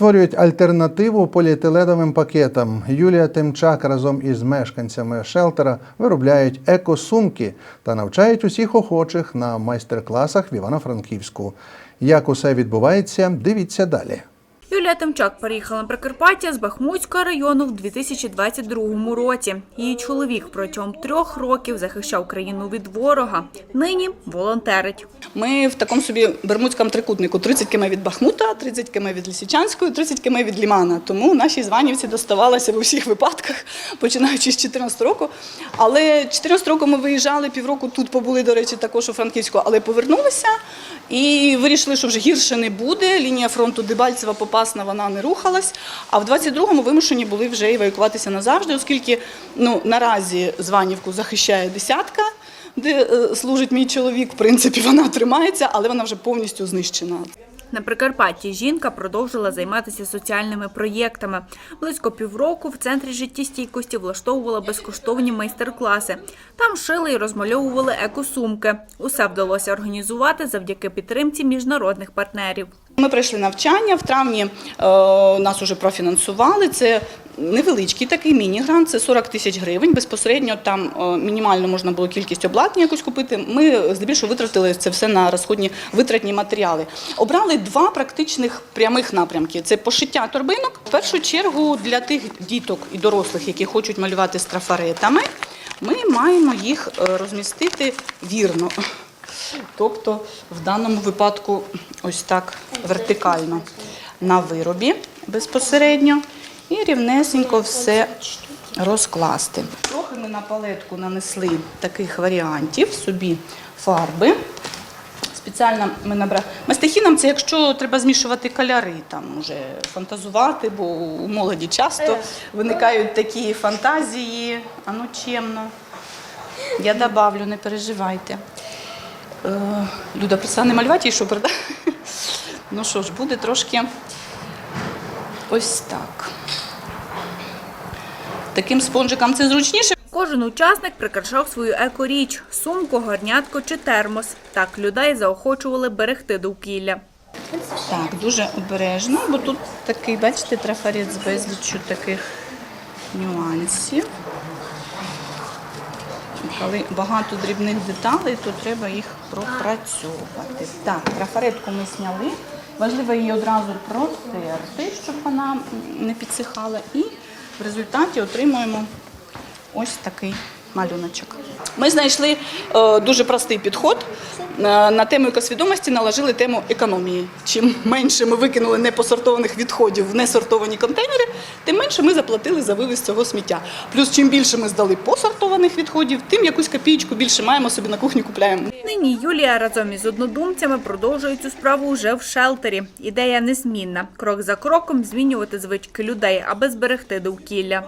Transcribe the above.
Створюють альтернативу поліетиленовим пакетам. Юлія Тимчак разом із мешканцями шелтера виробляють екосумки та навчають усіх охочих на майстер-класах в Івано-Франківську. Як усе відбувається, дивіться далі. Юлія Тимчак переїхала на Прикарпаття з Бахмутського району в 2022 році. Її чоловік протягом трьох років захищав країну від ворога. Нині волонтерить. Ми в такому собі бермудському трикутнику 30 км від Бахмута, 30 км від Лисичанської, 30 км від Лімана. Тому нашій званівці доставалося в усіх випадках, починаючи з 14 року. Але 14 року ми виїжджали, півроку тут побули, до речі, також у Франківську, але повернулися і вирішили, що вже гірше не буде. Лінія фронту Дебальцева Попасна вона не рухалась. А в 22-му вимушені були вже евакуватися назавжди, оскільки ну, наразі званівку захищає десятка де е, служить мій чоловік. В принципі, вона тримається, але вона вже повністю знищена. На Прикарпатті жінка продовжила займатися соціальними проєктами. Близько півроку в центрі життєстійкості влаштовувала безкоштовні майстер-класи. Там шили і розмальовували екосумки. Усе вдалося організувати завдяки підтримці міжнародних партнерів. Ми пройшли навчання в травні. Е, нас уже профінансували. Це невеличкий такий міні-грант, це 40 тисяч гривень. Безпосередньо там е, мінімально можна було кількість обладнання якусь купити. Ми здебільшого витратили це все на розходні витратні матеріали. Обрали два практичних прямих напрямки: це пошиття торбинок. В першу чергу для тих діток і дорослих, які хочуть малювати з трафаретами, ми маємо їх е, розмістити вірно. Тобто в даному випадку ось так вертикально на виробі безпосередньо і рівнесенько все розкласти. Трохи ми на палетку нанесли таких варіантів собі фарби. Спеціально ми набрали. Мастихіном це якщо треба змішувати кольори, там уже фантазувати, бо у молоді часто виникають такі фантазії. А ну чемно. Я добавлю, не переживайте. Е, Люда просила не малювати їй шопер, да? Ну що ж, буде трошки ось так. Таким спонжиком це зручніше. Кожен учасник прикрашав свою екоріч – сумку, горнятко чи термос. Так людей заохочували берегти довкілля. Так, дуже обережно, бо тут такий, бачите, трафарет з безліччю таких нюансів. Коли багато дрібних деталей, то треба їх пропрацьовувати. Так, трафаретку ми зняли. Важливо її одразу протерти, щоб вона не підсихала. І в результаті отримуємо ось такий малюночок. Ми знайшли е, дуже простий підход. На, на тему екосвідомості наложили тему економії. Чим менше ми викинули непосортованих відходів в несортовані контейнери, тим менше ми заплатили за вивіз цього сміття. Плюс чим більше ми здали посортованих відходів, тим якусь копійку більше маємо собі на кухні купляємо. Нині Юлія разом із однодумцями продовжує цю справу уже в шелтері. Ідея незмінна – крок за кроком змінювати звички людей, аби зберегти довкілля.